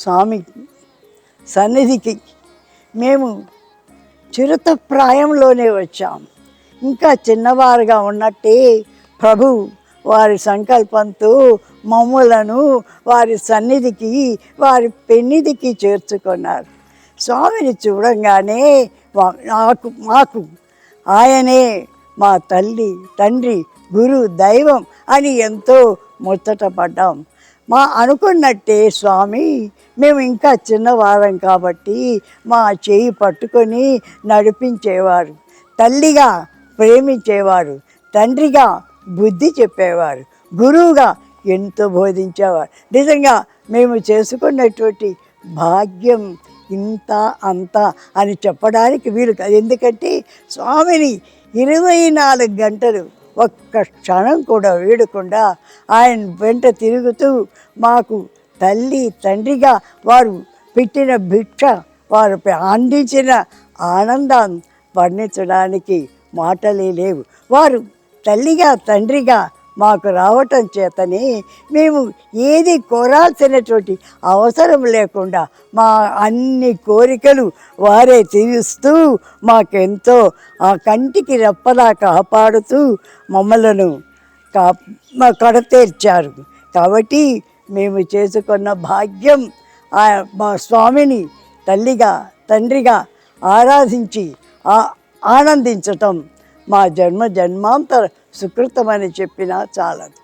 స్వామి సన్నిధికి మేము చిరుత ప్రాయంలోనే వచ్చాం. ఇంకా చిన్నవారుగా ఉన్నట్టే ప్రభు వారి సంకల్పంతో మమ్ములను వారి సన్నిధికి వారి పెన్నిధికి చేర్చుకున్నారు. స్వామిని చూడంగానే వా- నాకు మాకు ఆయనే మా తల్లి తండ్రి గురు దైవం అని ఎంతో ముచ్చటపడ్డాం. మా అనుకున్నట్టే స్వామి మేము ఇంకా చిన్నవారం కాబట్టి మా చేయి పట్టుకొని నడిపించేవారు. తల్లిగా ప్రేమించేవారు తండ్రిగా బుద్ధి చెప్పేవారు గురువుగా ఎంతో బోధించేవారు. నిజంగా మేము చేసుకున్నటువంటి భాగ్యం ఇంత అంత అని చెప్పడానికి వీలు కాదు ఎందుకంటే స్వామిని ఇరవై నాలుగు గంటలు ఒక్క క్షణం కూడా వీడకుండా ఆయన వెంట తిరుగుతూ మాకు తల్లి తండ్రిగా వారు పెట్టిన భిక్ష వారు అందించిన ఆనందం వర్ణించడానికి మాటలే లేవు. వారు తల్లిగా తండ్రిగా మాకు రావటం చేతనే మేము ఏది కోరాల్సినటువంటి అవసరం లేకుండా మా అన్ని కోరికలు వారే తీరుస్తూ మాకెంతో ఆ కంటికి రెప్పలా కాపాడుతూ మమ్మలను కా మా కడతీర్చారు. కాబట్టి మేము చేసుకున్న భాగ్యం ఆ మా స్వామిని తల్లిగా తండ్రిగా ఆరాధించి ఆనందించటం మా జన్మ జన్మాంతర సుకృతమని చెప్పినా చాలదు